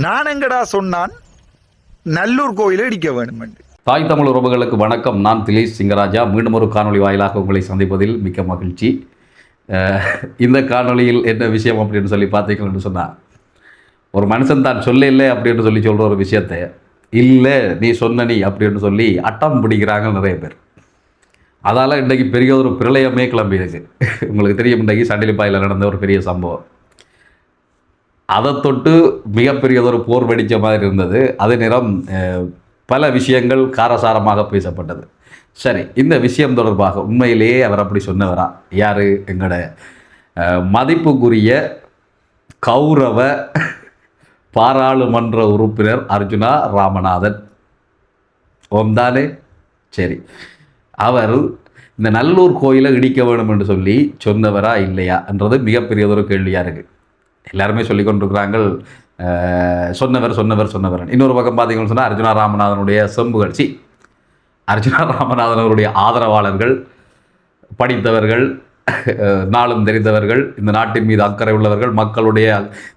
நான் எங்கடா சொன்னான்? நல்லூர் கோயிலை இடிக்க வேண்டும் என்று தாய் தமிழ் உறவுகளுக்கு வணக்கம். நான் திலேஷ் சிங்கராஜா. மீண்டும் ஒரு காணொளி வாயிலாக உங்களை சந்திப்பதில் மிக்க மகிழ்ச்சி. இந்த காணொளியில் என்ன விஷயம் அப்படின்னு சொல்லி பார்த்தீங்கன்னு சொன்னால் ஒரு மனுஷன் தான் சொல்ல இல்லை அப்படின்னு சொல்லி சொல்கிற ஒரு விஷயத்தை இல்லை நீ சொன்ன நீ அப்படின்னு சொல்லி அட்டம் பிடிக்கிறாங்க நிறைய பேர். அதால் இன்றைக்கு பெரிய ஒரு பிரளயமே கிளம்பியிருக்கு. உங்களுக்கு தெரியும் இன்றைக்கு சண்டிலிப்பாயில் நடந்த ஒரு பெரிய சம்பவம். அதை தொட்டு மிகப்பெரியதொரு போர் வெடித்த மாதிரி இருந்தது. அதே நேரம் பல விஷயங்கள் காரசாரமாக பேசப்பட்டது. சரி இந்த விஷயம் தொடர்பாக உண்மையிலேயே அவர் அப்படி சொன்னவரா? யார்? எங்களோட மதிப்புக்குரிய கௌரவ பாராளுமன்ற உறுப்பினர் அர்ஜுனா ராமநாதன். ஓம்தானே? சரி. அவர் இந்த நல்லூர் கோயிலை இடிக்க வேணும் என்று சொல்லி சொன்னவரா இல்லையா? என்றது மிகப்பெரியதொரு கேள்வியாக இருக்குது எல்லாருமே சொல்லி கொண்டிருக்கிறாங்க சொன்னவர் சொன்னவர் சொன்னவர். இன்னொரு பக்கம் பார்த்தீங்கன்னு சொன்னால் அர்ஜுனா ராமநாதனுடைய செம்புகள். சி அர்ஜுனா ராமநாதன் அவருடைய ஆதரவாளர்கள் படித்தவர்கள் நாளும் தெரிந்தவர்கள் இந்த நாட்டின் மீது அக்கறை உள்ளவர்கள் மக்களுடைய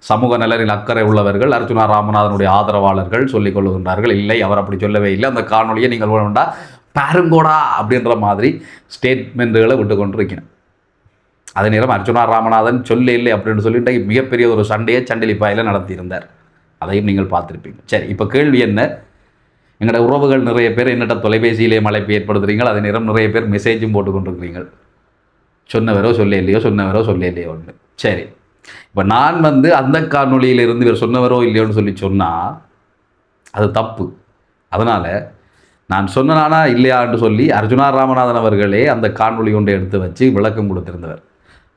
சமூக நலனில் அக்கறை உள்ளவர்கள் அர்ஜுனா ராமநாதனுடைய ஆதரவாளர்கள் சொல்லிக் கொள்ளுகின்றார்கள் இல்லை அவர் அப்படி சொல்லவே இல்லை. அந்த காணொலியை நீங்கள் வேண்டாம். பாருங்கோடா அப்படின்ற மாதிரி ஸ்டேட்மெண்ட்டுகளை விட்டு கொண்டிருக்கிறேன் அதே நேரம் அர்ஜுனா ராமநாதன் சொல்ல இல்லை அப்படின்னு சொல்லிட்டு மிகப்பெரிய ஒரு சண்டையை சண்டிலிப்பாயில் நடத்தியிருந்தார். அதையும் நீங்கள் பார்த்துருப்பீங்க. சரி இப்போ கேள்வி என்ன? எங்களோட உறவுகள் நிறைய பேர் என்னட்ட தொலைபேசியிலே மழைப்பு ஏற்படுத்துறீங்க அதே நேரம் நிறைய பேர் மெசேஜும் போட்டு கொண்டிருக்கிறீங்க சொன்னவரோ சொல்ல இல்லையோ சொன்னவரோ சொல்ல இல்லையோ ஒன்று சரி இப்போ நான் வந்து அந்த காணொலியிலிருந்து இவர் சொன்னவரோ இல்லையோன்னு சொல்லி சொன்னால் அது தப்பு. அதனால் நான் சொன்னனானா இல்லையான்னு சொல்லி அர்ஜுனா ராமநாதன் அவர்களே அந்த காணொலி ஒன்றை எடுத்து வச்சு விளக்கம் கொடுத்திருந்தவர்.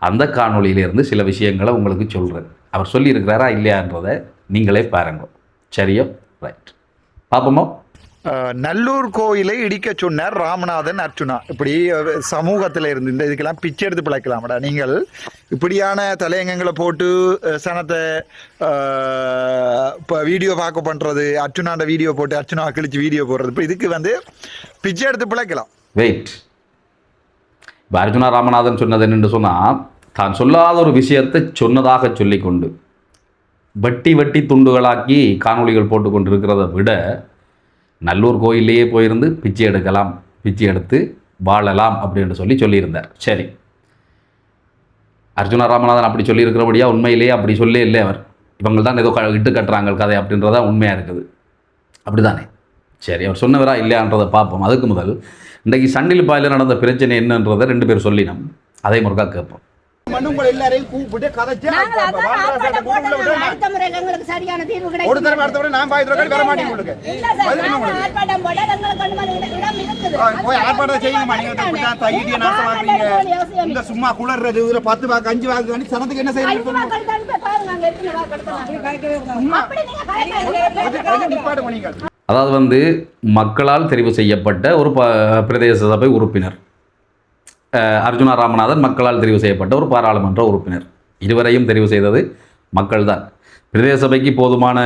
அந்த காணொளியிலிருந்து சில விஷயங்களை உங்களுக்கு சொல்கிறேன் அவர் சொல்லியிருக்கிறாரா இல்லையான்றதை நீங்களே பாருங்க. சரியோ? ரைட் பார்ப்போமோ நல்லூர் கோயிலை இடிக்க சொன்னார் ராமநாதன் அர்ச்சுனா இப்படி சமூகத்துல இருந்து இந்த இதுக்கெல்லாம் பிச்சை எடுத்து பிழைக்கலாமடா. நீங்கள் இப்படியான தலையங்கங்களை போட்டு சனத்தை இப்போ வீடியோ பார்க்க பண்றது அர்ச்சுனாண்ட வீடியோ போட்டு அர்ச்சுனா கிழிச்சு வீடியோ போடுறது இப்போ இதுக்கு வந்து பிச்சை எடுத்து பிழைக்கலாம். வெயிட் இப்போ அர்ஜுனா ராமநாதன் சொன்னது என்னென்று சொன்னால் தான் சொல்லாத ஒரு விஷயத்தை சொன்னதாக சொல்லிக்கொண்டு வட்டி வட்டி துண்டுகளாக்கி காணொலிகள் போட்டுக்கொண்டு இருக்கிறத விட நல்லூர் கோயிலேயே போயிருந்து பிச்சை எடுக்கலாம் பிச்சை எடுத்து வாழலாம் அப்படின்னு சொல்லி சொல்லியிருந்தார். சரி. அர்ஜுனா ராமநாதன் அப்படி சொல்லியிருக்கிறபடியா உண்மையிலேயே அப்படி சொல்லே இல்லை அவர். இவங்க தான் ஏதோ க இட்டு கட்டுறாங்க கதை அப்படின்றதா உண்மையாக இருக்குது. அப்படி தானே சரி அவர் சொன்னவரா இல்லையான்றதை பார்ப்போம். அதுக்கு முதல் இன்றைக்கு சண்டில் பாயில் நடந்த பிரச்சனை என்னன்றதை ரெண்டு பேர் சொல்லினோம் அதை முருகா கேட்போம். சும்மா குளர்றது இதுல பத்து வாக்கு அஞ்சு வாக்கு சனத்துக்கு என்ன செய்யணும் அதாவது வந்து மக்களால் தெரிவு செய்யப்பட்ட ஒரு ப பிரதேச சபை உறுப்பினர் அர்ஜுனா ராமநாதன் மக்களால் தெரிவு செய்யப்பட்ட ஒரு பாராளுமன்ற உறுப்பினர். இருவரையும் தெரிவு செய்தது மக்கள்தான். பிரதேச சபைக்கு போதுமான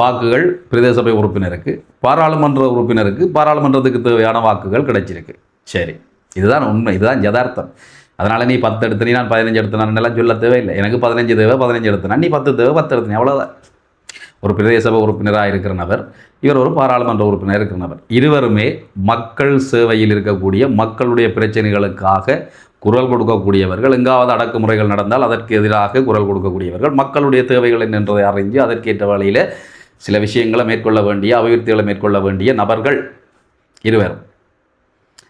வாக்குகள் பிரதேச சபை உறுப்பினருக்கு பாராளுமன்ற உறுப்பினருக்கு பாராளுமன்றத்துக்கு தேவையான வாக்குகள் கிடைச்சிருக்கு. சரி இதுதான் உண்மை இதுதான் யதார்த்தம். அதனால் நீ பத்து எடுத்து நீ நான் பதினஞ்சு எடுத்தேன் எல்லாம் சொல்ல தேவையில்லை. எனக்கு பதினஞ்சு தேவை பதினஞ்சு எடுத்தனா நீ பத்து தேவை பத்து எடுத்தேன் அவ்வளோதான் ஒரு பிரதேச சபை உறுப்பினராக இருக்கிற நபர் இவர் ஒரு பாராளுமன்ற உறுப்பினர் இருக்கிற நபர். இருவருமே மக்கள் சேவையில் இருக்கக்கூடிய மக்களுடைய பிரச்சனைகளுக்காக குரல் கொடுக்கக்கூடியவர்கள் எங்காவது அடக்குமுறைகள் நடந்தால் அதற்கு எதிராக குரல் கொடுக்கக்கூடியவர்கள் மக்களுடைய தேவைகள் என்னன்றதை அறிஞ்சு அதற்கேற்ற வழியில் சில விஷயங்களை மேற்கொள்ள வேண்டிய அபிவிருத்திகளை மேற்கொள்ள வேண்டிய நபர்கள் இருவர்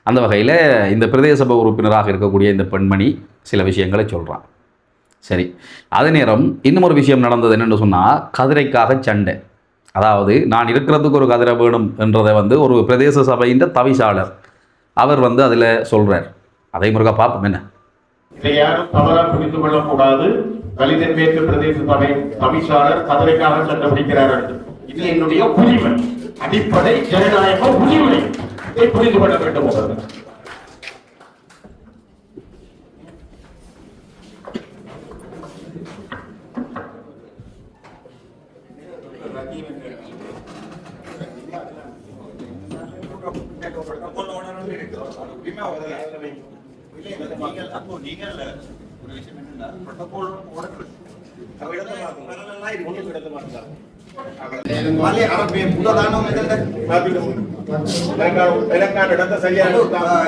அந்த வகையில் இந்த பிரதேச சபை உறுப்பினராக இருக்கக்கூடிய இந்த பெண்மணி சில விஷயங்களை சொல்கிறான் சரி. அதே நேரம் இன்னும் ஒரு விஷயம் நடந்தது என்னென்னு சொன்னால் கதிரைக்காக சண்டை. அதாவது நான் இருக்கிறதுக்கு ஒரு கதிரை வேணும் என்றதை வந்து ஒரு பிரதேச சபையின் தவிசாளர் அவர் வந்து அதில் சொல்கிறார் அதை முருகா பார்ப்போம் என்ன? இதை யாரும் தவறாக புரிந்து கொள்ளக்கூடாது. தலிதன் மேற்கு பிரதேச சபை தவிசாளர் கதிரைக்காக சண்டை பிடிக்கிறார் இது என்னுடைய உரிமை அடிப்படை ஜனநாயக உரிமை இதை புரிந்து கொள்ள வேண்டும் இப்போ நீங்கள் ஒரு விஷயம் என்னன்னா புரோட்டோகால்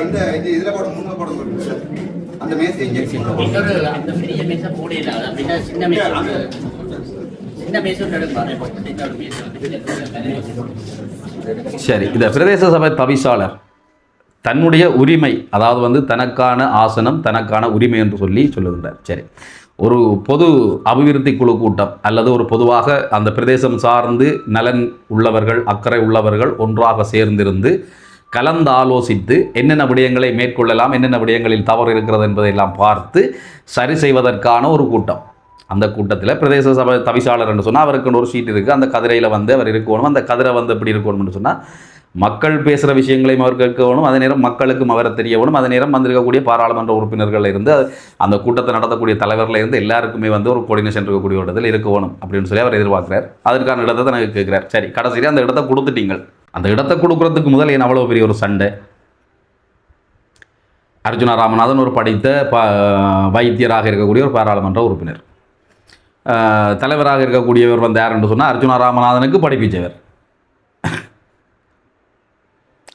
இந்த இதுல கூட முன்ன படம் அந்த சின்ன சின்ன சரி இந்த பிரதேச சபை தவிசாளர். தன்னுடைய உரிமை அதாவது வந்து தனக்கான ஆசனம் தனக்கான உரிமை என்று சொல்லி சொல்லுகின்றார். சரி. ஒரு பொது அபிவிருத்தி குழு கூட்டம் அல்லது ஒரு பொதுவாக அந்த பிரதேசம் சார்ந்து நலன் உள்ளவர்கள் அக்கறை உள்ளவர்கள் ஒன்றாக சேர்ந்திருந்து கலந்து ஆலோசித்து என்னென்ன விடயங்களை மேற்கொள்ளலாம் என்னென்ன விடயங்களில் தவறு இருக்கிறது என்பதையெல்லாம் பார்த்து சரி செய்வதற்கான ஒரு கூட்டம். அந்த கூட்டத்தில் பிரதேச சபை தவிசாளர் என்று சொன்னால் அவருக்கு ஒரு சீட் இருக்குது அந்த கதிரையில் வந்து அவர் இருக்கணும். அந்த கதிரை வந்து எப்படி இருக்கணும்னு சொன்னால் மக்கள் பேசுகிற விஷயங்களையும் அவர் கேட்கணும் அதே நேரம் மக்களுக்கும் அவரை தெரியணும் அதே நேரம் வந்திருக்கக்கூடிய பாராளுமன்ற உறுப்பினர்கள் இருந்து அந்த கூட்டத்தை நடத்தக்கூடிய தலைவர்ல இருந்து எல்லாருக்குமே வந்து ஒரு கோஆர்டினேஷன் இருக்கக்கூடிய ஒரு இடத்துல இருக்கணும் அப்படின்னு சொல்லி அவர் எதிர்பார்க்கிறார். அதற்கான இடத்தை தனக்கு எனக்கு கேட்குறார். சரி கடைசியில் அந்த இடத்தை கொடுத்துட்டீங்கள். அந்த இடத்தை கொடுக்குறதுக்கு முதல் ஏன் அவ்வளோ பெரிய ஒரு சண்டை? அர்ஜுனா ராமநாதன் ஒரு படித்த ப வைத்தியராக இருக்கக்கூடிய ஒரு பாராளுமன்ற உறுப்பினர். தலைவராக இருக்கக்கூடியவர் வந்து யாருன்னு சொன்னால் அர்ஜுனா ராமநாதனுக்கு படிப்பிச்சவர்.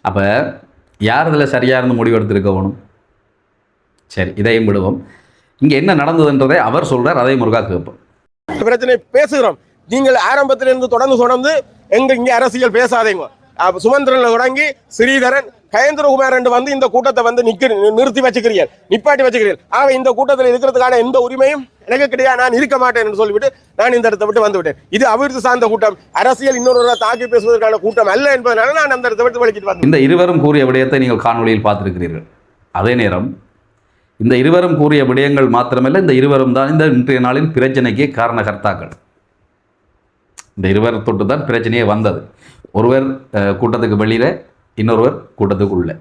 அப்போ யார் இதில் சரியாக இருந்து முடிவெடுத்திருக்கணும் சரி இதையும் விடுவோம். இங்கே என்ன நடந்ததுன்றதை அவர் சொல்கிறார் அதை முருகா கேட்போம். பிரச்சனை பேசுகிறோம். நீங்கள் ஆரம்பத்திலிருந்து தொடர்ந்து தொடர்ந்து எங்கள் இங்கே அரசியல் பேசாதீங்க. சுமந்திரனில் தொடங்கி ஸ்ரீதரன் கயந்திரகுமார் என்று வந்து இந்த கூட்டத்தை வந்து நிக்க நிறுத்தி வச்சுக்கிறீர்கள். நிப்பாட்டி வச்சுக்கிறீர்கள். ஆக இந்த கூட்டத்தில் இருக்கிறதுக்கான எந்த உரிமையும் எனக்கு கிடையாது நான் இருக்க மாட்டேன் என்று சொல்லிவிட்டு நான் இந்த இடத்தை விட்டு வந்துவிட்டேன். இது அபிவிருத்தி சார்ந்த கூட்டம். அரசியல் இன்னொரு தாக்கி பேசுவதற்கான கூட்டம் அல்ல என்பதனால நான் அந்த இடத்தை விட்டு வலிக்கிட்டு வந்தேன். இந்த இருவரும் கூறிய விடயத்தை நீங்கள் காணொலியில் பார்த்திருக்கிறீர்கள். அதே நேரம் இந்த இருவரும் கூறிய விடயங்கள் மாத்திரமல்ல இந்த இருவரும் தான் இந்த இன்றைய நாளின் பிரச்சனைக்கு காரணகர்த்தாக்கள். இந்த இருவர் தொட்டு தான் பிரச்சனையே வந்தது. ஒருவர் கூட்டத்துக்கு வெளியில இன்னொருவர் கூட்டத்துக்குள்ளே.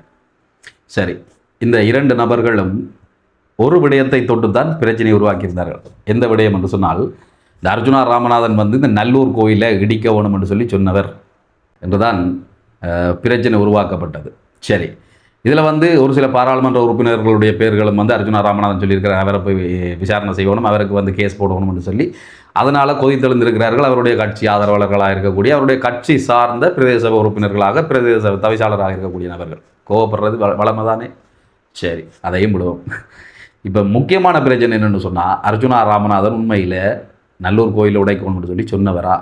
சரி இந்த இரண்டு நபர்களும் ஒரு விடயத்தை தொட்டு தான் பிரச்சனையை உருவாக்கியிருந்தார்கள். எந்த விடயம் என்று சொன்னால் இந்த அர்ஜுனா ராமநாதன் வந்து இந்த நல்லூர் கோயிலை இடிக்க வேணும் என்று சொல்லி சொன்னவர் என்றுதான் பிரச்சனை உருவாக்கப்பட்டது. சரி இதில் வந்து ஒரு சில பாராளுமன்ற உறுப்பினர்களுடைய பேர்களும் வந்து அர்ஜுனா ராமநாதன் சொல்லியிருக்கிறார் அவரை போய் விசாரணை செய்யணும் அவருக்கு வந்து கேஸ் போடணும்னு சொல்லி அதனால் கொதித்தெழுந்திருக்கிறார்கள். அவருடைய கட்சி ஆதரவாளர்களாக இருக்கக்கூடிய அவருடைய கட்சி சார்ந்த பிரதேச உறுப்பினர்களாக பிரதேச தவிசாளராக இருக்கக்கூடிய நபர்கள். கோவப்படுறது வ வளமை தானே சரி அதையும் விடுவோம். இப்போ முக்கியமான பிரச்சனை என்னென்னு சொன்னால் அர்ஜுனா ராமநாதன் உண்மையில் நல்லூர் கோயிலை உடைக்கணும்னு சொல்லி சொன்னவரா?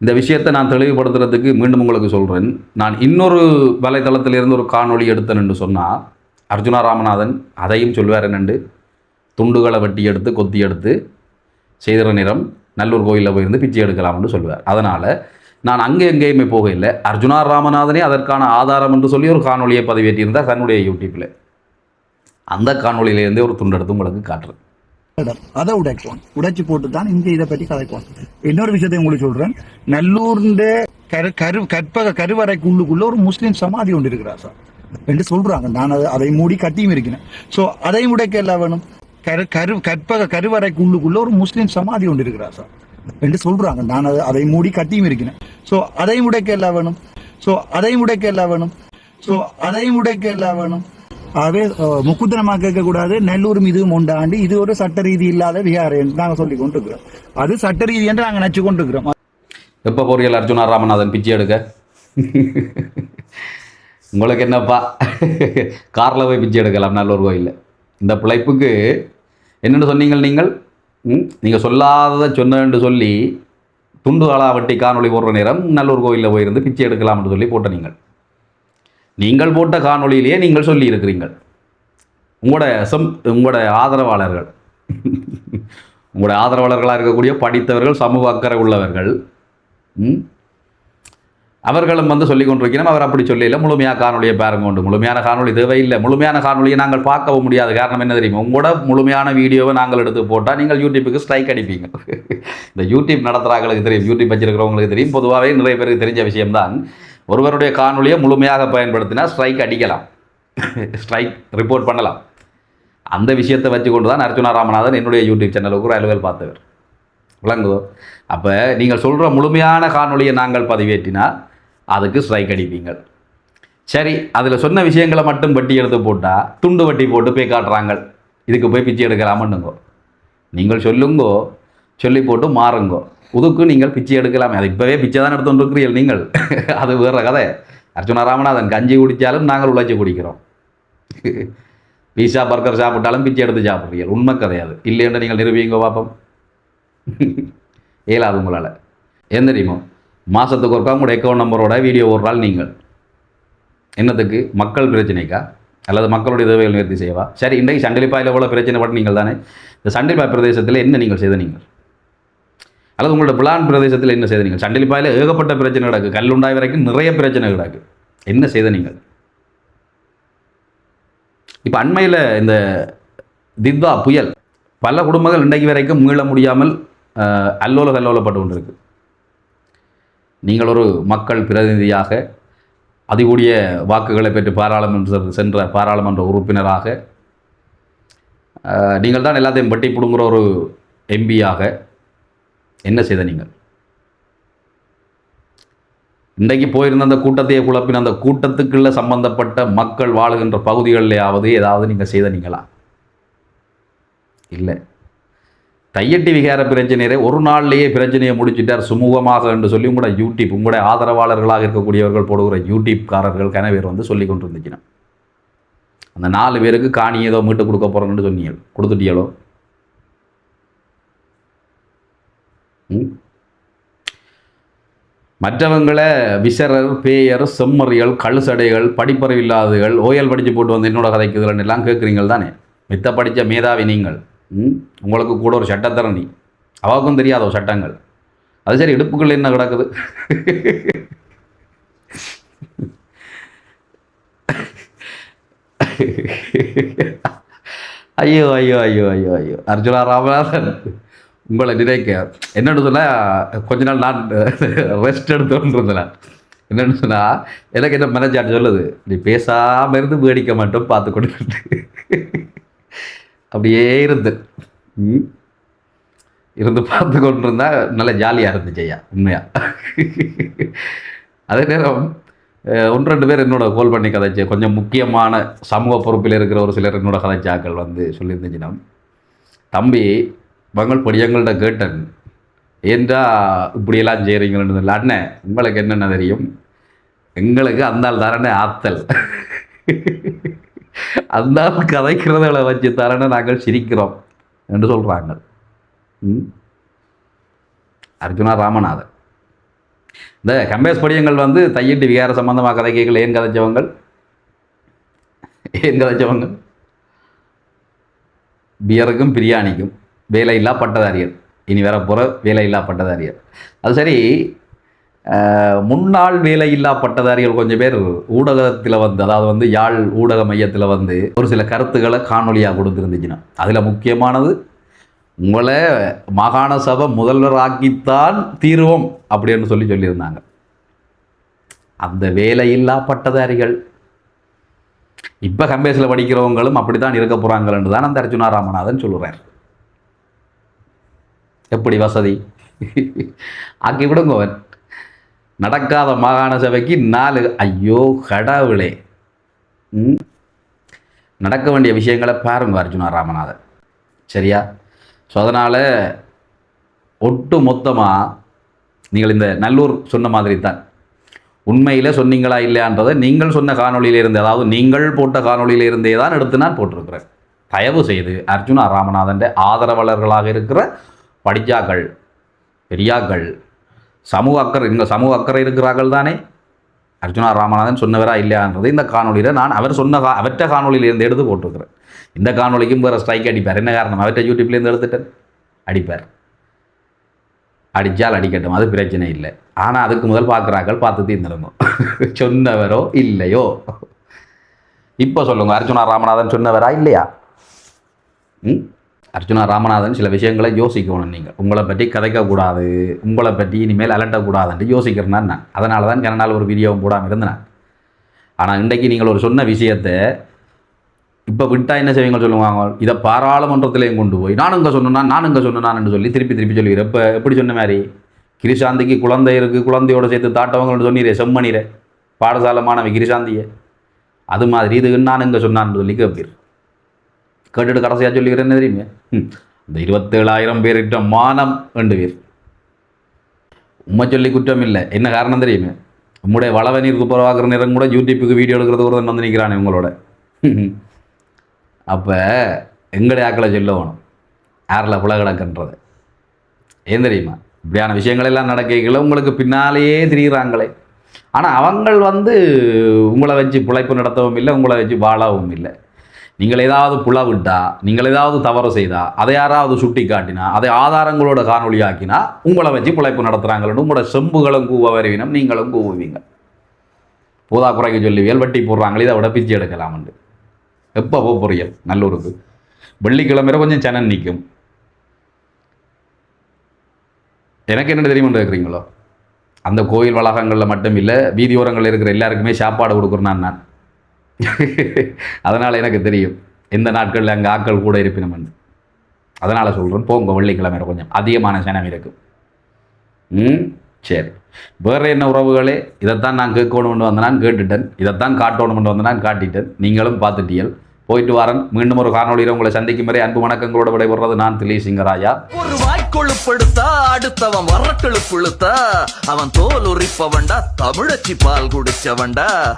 இந்த விஷயத்தை நான் தெளிவுபடுத்துறதுக்கு மீண்டும் உங்களுக்கு சொல்கிறேன் நான் இன்னொரு வலைதளத்திலிருந்து ஒரு காணொளி எடுத்தேன்னு சொன்னால் அர்ஜுனா ராமநாதன் அதையும் சொல்வார் என்னண்டு? துண்டுகளை வெட்டி எடுத்து கொத்தி எடுத்து சேதர நிறம் நல்லூர் கோயிலில் போயிருந்து பிச்சை எடுக்கலாம்னு சொல்லுவார். அதனால் நான் அங்கே எங்கேயுமே போகவில்லை அர்ஜுனா ராமநாதனே அதற்கான ஆதாரம் என்று சொல்லி ஒரு காணொளியை பதிவேற்றியிருந்தார் தன்னுடைய யூடியூப்பில். அந்த காணொளியிலேருந்தே ஒரு துண்டெடுத்து உங்களுக்கு காட்டுறேன். அதை உடைக்கும் உடைச்சு போட்டு தான் இங்கே இதை பற்றி கதைக்கும் இன்னொரு விஷயத்தை உங்களுக்கு சொல்றேன். நல்லூர்ந்த கரு கரு கற்பக கருவறைக்கு உள்ளுக்குள்ள ஒரு முஸ்லீம் சமாதி ஒன்று இருக்கிறார் சார். என்று சொல்றாங்க. நான் அதை அதை மூடி கட்டியும் இருக்கிறேன். ஸோ அதையும் உடைக்க எல்லாம் வேணும்? கரு கரு கற்பக கருவறைக்கு உள்ளுக்குள்ள ஒரு முஸ்லீம் சமாதி ஒன்று இருக்கிறார் சார். என்று சொல்றாங்க. நான் அதை அதை மூடி கட்டியும் இருக்கிறேன். ஸோ அதையும் உடைக்க எல்லாம் வேணும். ஸோ அதையும் உடைக்க எல்லாம் வேணும். ஸோ அதையும் உடைக்க எல்லாம் வேணும். ஆகவே முக்குத்தனமா கேட்கக்கூடாது நெல்லூரும் இதுவும் உண்டாண்டு இது ஒரு சட்ட ரீதி இல்லாத விகாரம் என்று நாங்கள் சொல்லி கொண்டிருக்கிறோம். அது சட்ட ரீதி என்று நாங்கள் நச்சு கொண்டிருக்கிறோம். எப்போ போறீர்கள் அர்ஜுனா ராமநாதன்? பிச்சை எடுக்க? உங்களுக்கு என்னப்பா? காரில் போய் பிச்சை எடுக்கலாம். நல்லூர் கோயிலில். இந்த பிழைப்புக்கு என்னென்னு சொன்னீங்கள் நீங்கள்? நீங்கள் சொல்லாததை சொன்னேன்னு சொல்லி துண்டு ஆளா வட்டி காணொளி போடுற நேரம் நல்லூர் கோயிலில் போயிருந்து பிச்சை எடுக்கலாம்னு சொல்லி போட்ட நீங்கள். நீங்கள் போட்ட காணொளியிலேயே நீங்கள் சொல்லி இருக்கிறீங்கள் உங்களோட சம் உங்களோட ஆதரவாளர்கள் உங்களோட ஆதரவாளர்களாக இருக்கக்கூடிய படித்தவர்கள் சமூக அக்கறை உள்ளவர்கள் ம்? அவர்களும் வந்து சொல்லிக் கொண்டிருக்கிறோம் அவர் அப்படி சொல்லல முழுமையாக காணொலியை பாருங்க உண்டு. முழுமையான காணொளி தேவையில்லை. முழுமையான காணொலியை நாங்கள் பார்க்கவும் முடியாது. காரணம் என்ன தெரியுமா? உங்களோட முழுமையான வீடியோவை நாங்கள் எடுத்து போட்டால் நீங்கள் யூடியூப்புக்கு ஸ்ட்ரைக் அடிப்பீங்க. இந்த யூடியூப் நடத்துகிறாங்களுக்கு தெரியும். யூடியூப் வச்சிருக்கிறவங்களுக்கு தெரியும். பொதுவாகவே நிறைய பேருக்கு தெரிஞ்ச விஷயம்தான். ஒருவருடைய காணொலியை முழுமையாக பயன்படுத்தினா ஸ்ட்ரைக் அடிக்கலாம். ஸ்ட்ரைக் ரிப்போர்ட் பண்ணலாம். அந்த விஷயத்தை வச்சு கொண்டு தான் அர்ஜுனா ராமநாதன் என்னுடைய யூடியூப் சேனலுக்கு ரயில்வேல் பார்த்தவர். விளங்குதோ? அப்போ நீங்கள் சொல்கிற முழுமையான காணொலியை நாங்கள் பதிவேற்றினா அதுக்கு ஸ்ட்ரைக் அடிப்பீங்க. சரி அதில் சொன்ன விஷயங்களை மட்டும் வட்டி எடுத்து போட்டால் துண்டு வட்டி போட்டு போய் காட்டுறாங்க. இதுக்கு போய் பிச்சை எடுக்கலாமன்னுங்கோ. நீங்கள் சொல்லுங்கோ சொல்லி போட்டு மாறுங்கோ. புதுக்கு நீங்கள் பிச்சை எடுக்கலாமே. அது இப்போவே பிச்சை தான் எடுத்துட்டு இருக்கிறீர்கள் நீங்கள். அது வேற கதை. அர்ச்சுனா ராமநாதன் கஞ்சி குடித்தாலும் நாங்கள் உழைச்சி குடிக்கிறோம். பீஸா பர்கர் சாப்பிட்டாலும் பிச்சை எடுத்து சாப்பிட்றீர்கள். உண்மை கிடையாது இல்லைன்னு நீங்கள் நிரூபிங்க பார்ப்போம் இயலாது உங்களால். என்ன தெரியுமோ? மாதத்துக்கு ஒருக்கா உங்களோட அக்கௌண்ட் நம்பரோட வீடியோ ஒரு நாள் நீங்கள். என்னத்துக்கு? மக்கள் பிரச்சனைக்கா? அல்லது மக்களுடைய தேவைகள் நிவர்த்தி செய்யவா? சரி இன்றைக்கு சண்டிலிப்பாயில் எவ்வளோ பிரச்சனை பட்டு நீங்கள் தானே. இந்த சண்டிலிப்பாய் பிரதேசத்தில் என்ன நீங்கள் செய்த நீங்கள்? அல்லது உங்களோட பிளான் பிரதேசத்தில் என்ன செய்த நீங்கள்? சண்டிலிப்பாயில் ஏகப்பட்ட பிரச்சனை கிடக்கு. கல்லுண்டாய் வரைக்கும் நிறைய பிரச்சனை கிடக்கு. என்ன செய்த நீங்கள்? இப்போ அண்மையில் இந்த தித்வா புயல் பல குடும்பங்கள் இன்றைக்கு வரைக்கும் மீள முடியாமல் அல்லோல கல்லோலப்பட்டு கொண்டிருக்கு. நீங்கள் ஒரு மக்கள் பிரதிநிதியாக அதிகூடிய வாக்குகளை பெற்று பாராளுமன்ற சென்ற பாராளுமன்ற உறுப்பினராக நீங்கள் தான் எல்லாத்தையும் பட்டி பிடுங்குற ஒரு எம்பியாக என்ன செய்த நீங்கள்? இன்றைக்கு போயிருந்த அந்த கூட்டத்தையே குழப்பின அந்த கூட்டத்துக்குள்ள சம்பந்தப்பட்ட மக்கள் வாழுகின்ற பகுதிகளிலேயாவது ஏதாவது நீங்கள் செய்த நீங்களா? இல்லை. தையட்டி விகார பிரச்சனையை ஒரு நாள்லேயே பிரச்சனையை முடிச்சிட்டார். சுமூகமாக என்று சொல்லி உங்களோட யூடியூப் உங்களுடைய ஆதரவாளர்களாக இருக்கக்கூடியவர்கள் போடுகிற யூடியூப்காரர்கள் கனவேர் வந்து சொல்லி கொண்டு இருந்துச்சுன்னா அந்த நாலு பேருக்கு காணி ஏதோ மீட்டு கொடுக்க போகிறோன்னு சொன்னீங்க. கொடுத்துட்டியலோ? ம். மற்றவங்களை விசரர் பேயர் செம்மறிகள் கழுசடைகள் படிப்பறிவில்லாதகள் ஓயல் படித்து போட்டு வந்து என்னோட கதைக்குதுலன்னு எல்லாம் கேட்குறீங்கள் தானே மித்த படித்த மேதாவி நீங்கள். உங்களுக்கு கூட ஒரு சட்டத்தரணி. அவாவுக்கும் ஒரு சட்டங்கள். அது சரி இடுப்புக்குள்ள என்ன கிடக்குது? ஐயோ ஐயோ ஐயோ ஐயோ ஐயோ. அர்ஜுனா ராமநாதன் உங்களை நினைக்க. என்னென்னு சொன்னால் கொஞ்ச நாள் நான் ரெஸ்ட் எடுத்துன்றதில்ல என்னன்னு சொன்னால் எனக்கு என்ன மேனேஜர் சொல்லுது? நீ பேசாமல் இருந்து வேடிக்கை மட்டும் பார்த்து கொடுத்துட்டு அப்படியே இருந்து. இருந்து பார்த்து கொண்டு இருந்தால் நல்ல ஜாலியாக இருந்துச்சு ஐயா உண்மையா? அதே நேரம் ஒன்று ரெண்டு பேர் என்னோட கோல் பண்ணி கதைச்சு கொஞ்சம் முக்கியமான சமூக பொறுப்பில் இருக்கிற ஒரு சிலர் என்னோட கதைச்சாக்கள் வந்து சொல்லியிருந்துச்சுன்னா தம்பி மங்கள் படியங்கள்ட்ட கேட்டன். ஏன்டா இப்படியெல்லாம் செய்கிறீங்கன்னு இல்லை அண்ணன் உங்களுக்கு என்னென்ன தெரியும்? எங்களுக்கு அந்த ஆள் தானே ஆத்தல். அந்த கதைக்கிறதை வச்சு தானே நாங்கள் சிரிக்கிறோம் என்று சொல்கிறாங்க ம்? அர்ஜுனா ராமநாதன். இந்த கம்பேஸ் படியங்கள் வந்து தையிட்டு விகார சம்பந்தமாக கதை கேட்கல ஏன் கதைச்சவங்கள்? ஏன் கதைச்சவங்க பியருக்கும் பிரியாணிக்கும் வேலையில்லா பட்டதாரிகள். இனி வேற போகிற வேலையில்லா பட்டதாரிகள். அது சரி முன்னாள் வேலையில்லா பட்டதாரிகள் கொஞ்சம் பேர் ஊடகத்தில் வந்து அதாவது வந்து யாழ் ஊடக மையத்தில் வந்து ஒரு சில கருத்துக்களை காணொலியாக கொடுத்துருந்துச்சுன்னா அதில் முக்கியமானது உங்களை மாகாண சபை முதல்வராக்கித்தான் தீர்வோம் அப்படின்னு சொல்லி சொல்லியிருந்தாங்க. அந்த வேலையில்லா பட்டதாரிகள் இப்போ கம்பேஸில் படிக்கிறவங்களும் அப்படி தான் இருக்க போகிறாங்கன்னு தான் அந்த அர்ஜுனா ராமநாதன் சொல்லுறார் எப்படி வசதி? ஆக்கி விடுங்கவன் நடக்காத மாகாண சபைக்கு நாலு ஐயோ கடவுளே. ம்? நடக்க வேண்டிய விஷயங்களை பாருங்க அர்ஜுனா ராமநாதன் சரியா? ஸோ அதனால் ஒட்டு மொத்தமாக நீங்கள் இந்த நல்லூர் சொன்ன மாதிரி தான். உண்மையில் சொன்னீங்களா இல்லையான்றதை நீங்கள் சொன்ன காணொலியிலிருந்து அதாவது நீங்கள் போட்ட காணொலியிலிருந்தே தான் எடுத்து நான் போட்டிருக்கிறேன் தயவு செய்து அர்ஜுனா ராமநாதன் ஆதரவாளர்களாக இருக்கிற படிச்சாக்கள் பெரியாக்கள் சமூக அக்கறை இங்கே சமூக அக்கறை இருக்கிறார்கள் தானே? அர்ஜுனா ராமநாதன் சொன்னவரா இல்லையான்றது இந்த காணொலியில் நான் அவர் சொன்ன கா அவற்ற காணொலியிலேருந்து எடுத்து போட்டிருக்கிறேன். இந்த காணொலிக்கும் வேறு ஸ்ட்ரைக் அடிப்பார். என்ன காரணம்? அவற்றை யூடியூப்லேருந்து எடுத்துட்டேன். அடிப்பார். அடித்தால் அடிக்கட்டும். அது பிரச்சனை இல்லை. ஆனால் அதுக்கு முதல் பார்க்குறாக்கள் பார்த்து தீர்ந்துடணும் சொன்னவரோ இல்லையோ? இப்போ சொல்லுங்கள் அர்ஜுனா ராமநாதன் சொன்னவரா இல்லையா? ம்? அர்ஜுனா ராமநாதன் சில விஷயங்களை யோசிக்கணும் நீங்கள் உங்களை பற்றி கதைக்கக்கூடாது உங்களை பற்றி இனிமேல் அலட்டக்கூடாதுன்ட்டு யோசிக்கிறேன் நான். அதனால தான் கனநாள் ஒரு வீடியோவும் போடாமல் இருந்தேன் ஆனால் இன்றைக்கு நீங்கள் ஒரு சொன்ன விஷயத்தை இப்போ விட்டா என்ன செய்வீங்க சொல்லுவாங்க? இதை பாராளுமன்றத்திலையும் கொண்டு போய் நான் இங்கே சொன்னா நான் இங்கே சொன்னான்னு சொல்லி திருப்பி திருப்பி சொல்லிடுறேன் இப்போ எப்படி சொன்ன மாதிரி? கிரிசாந்திக்கு குழந்தை இருக்குது குழந்தையோட சேர்த்து தாட்டவங்கன்னு சொன்னீரே செம்மணிரே. பாடசாலை மாணவி கிரிசாந்தியை அது மாதிரி இது நான் இங்கே சொன்னான்னு சொல்லி கேட்பீர். கேட்டுட்டு கடைசியாக சொல்லிக்கிறேன் என்ன தெரியுமே இந்த இருபத்தேழாயிரம் பேர்கிட்ட மானம் ரெண்டு பேர் உண்மை சொல்லி குற்றம் இல்லை என்ன காரணம் தெரியுமே? உம்முடைய வளவ நீர் துப்புரவாக்குற நேரம் கூட யூடியூப்புக்கு வீடியோ எடுக்கிறது கூட வந்து நிற்கிறானே உங்களோட. அப்போ எங்களுடைய ஆக்களை சொல்ல வேணும் யாரில் புலகிடக்குன்றது ஏன் தெரியுமா? இப்படியான விஷயங்கள் எல்லாம் நடக்கைகளை உங்களுக்கு பின்னாலேயே திரிகிறாங்களே ஆனால் அவங்கள் வந்து உங்களை வச்சு பிழைப்பு நடத்தவும் இல்லை உங்களை வச்சு வாழவும் இல்லை. நீங்கள் ஏதாவது புலவிட்டா நீங்கள் ஏதாவது தவறு செய்தா அதை யாராவது சுட்டி காட்டினா அதை ஆதாரங்களோட காணொளியாக்கினா உங்களை வச்சு பிழைப்பு நடத்துகிறாங்கன்னு உங்களோட செம்புகளும் கூவ வருவினம் நீங்களும் கூவுவீங்க. போதா குறைக்க சொல்லுவியல் வட்டி போடுறாங்களே இதை விட பிச்சை உண்டு எப்போ போக நல்லூருக்கு. வெள்ளிக்கிழமை கொஞ்சம் சனன் நிற்கும் எனக்கு என்ன தெரியுமென்று இருக்கிறீங்களோ அந்த கோயில் வளாகங்களில் மட்டும் இல்லை வீதியோரங்களில் இருக்கிற எல்லாருக்குமே சாப்பாடு கொடுக்குறேன் நான். அதனால் எனக்கு தெரியும். இந்த நாட்களில் அங்கே ஆட்கள் கூட இருப்பினோம்னு அதனால் சொல்கிறேன் போங்க வெள்ளிக்கிழமை கொஞ்சம். அதிகமான சனம் இருக்கும். ம் சரி. வேறு என்ன உறவுகளே? இதைத்தான் நான் கேட்கணும்னு வந்து கேட்டுட்டேன். இதைத்தான் காட்டணும்னு வந்து நான் காட்டிட்டேன். நீங்களும் பார்த்துட்டீர்கள். போயிட்டு வரேன். மீண்டும் ஒரு காணொலியில் உங்களை சந்திக்கும் வரை அன்பு வணக்கங்களோட விடைபெறுறது நான் திலீ சிங்கராயா ஒரு வாய்க்கொழுப்படுத்தா அடுத்தவன் வரக்கொழுப்புழுத்தா அவன் தோல் உரிப்பவன்டா தமிழச்சி பால் குடிச்சவன்டா.